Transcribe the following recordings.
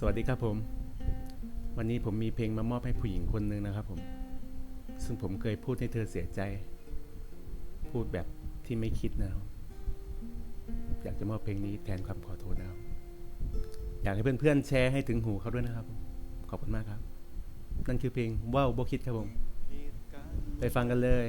สวัสดีครับผม วันนี้ผมมีเพลงมามอบให้ผู้หญิงคนหนึ่งนะครับผม ซึ่งผมเคยพูดให้เธอเสียใจ พูดแบบที่ไม่คิดนะครับอยากจะมอบเพลงนี้แทนคำขอโทษนะครับอยากให้เพื่อนๆแชร์ให้ถึงหูเขาด้วยนะครับ ขอบคุณมากครับ นั่นคือเพลงว่าวโบคิดครับผม ไปฟังกันเลย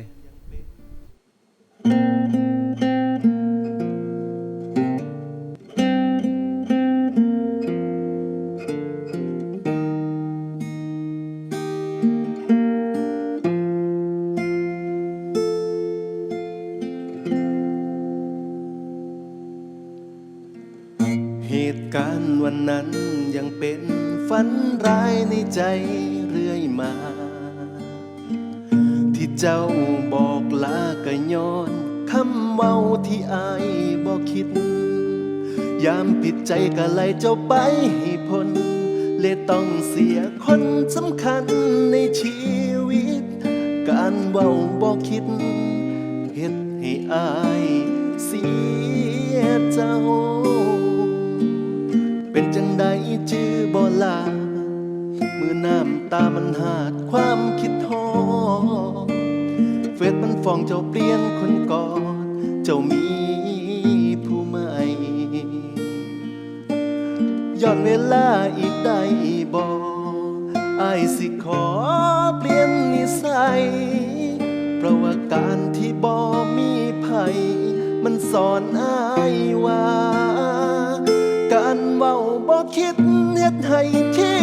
ตุการณ์วันนั้นยังเป็นฝันร้ายในใจเรื่อยมา ที่เจ้าบอกลากะย้อนคำเว้าที่อายบอกคิด ยามผิดใจก็ไล่เจ้าไปให้พ้นเลยต้องเสียคนสำคัญในชีวิต การเว้าบอกคิดเฮ็ดให้อายเสียเจ้า เป็นจังใดจื้อบ่ลาเมื่อน้ำตามันหาดความคิดทอเฟซมันฟ้องเจ้าเปลี่ยนคนก่อนเจ้ามีผู้ใหม่ย้อนเวลาอีกได้บ่อายสิขอเปลี่ยนนิสัยเพราะว่าการที่บ่มีภัยมันสอนอายว่า บ่คิดเฮ็ดให้ชี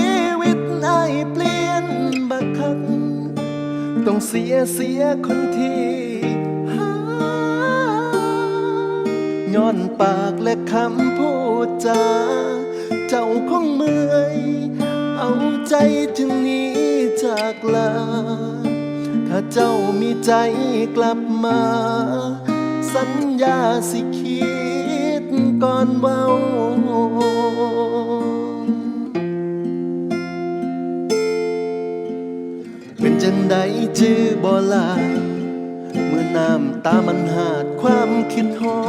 วิตอายเปลี่ยนบักคัก ต้องเสียเสียคนที่หาย้อนปากและคำพูดจา เจ้าคงเมื่อย เอาใจจึงหนี้จากลา ถ้าเจ้ามีใจกลับมา สัญญาสิคิดก่อนเว้า จื้อบ่ลา เมื่อน้ำตามันหาดความคิดฮอ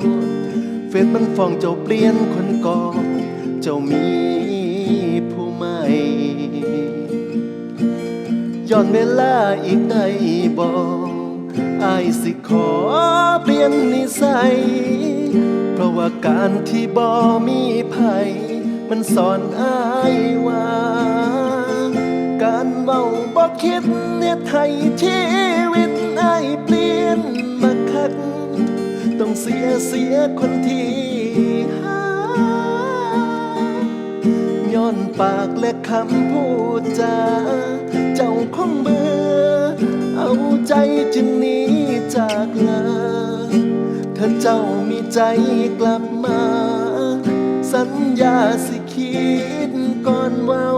ดเฟซมันฟ้องเจ้าเปลี่ยนคนก่อเจ้ามีผู้ใหม่ย้อนเวลาอีกได้บ่อายสิขอเปลี่ยนนิสัย เพราะว่าการที่บ่มีภัยมันสอนอายว่า คิดเนี่ยไทยชีวิตไอเปลี่ยนมาคัก ต้องเสียเสียคนที่หาย้อนปากและคำพูดจาเจ้าคงเบื่อ เอาใจจึงหนีจากลาถ้าเจ้ามีใจกลับมา สัญญาสิคิดก่อนเว้า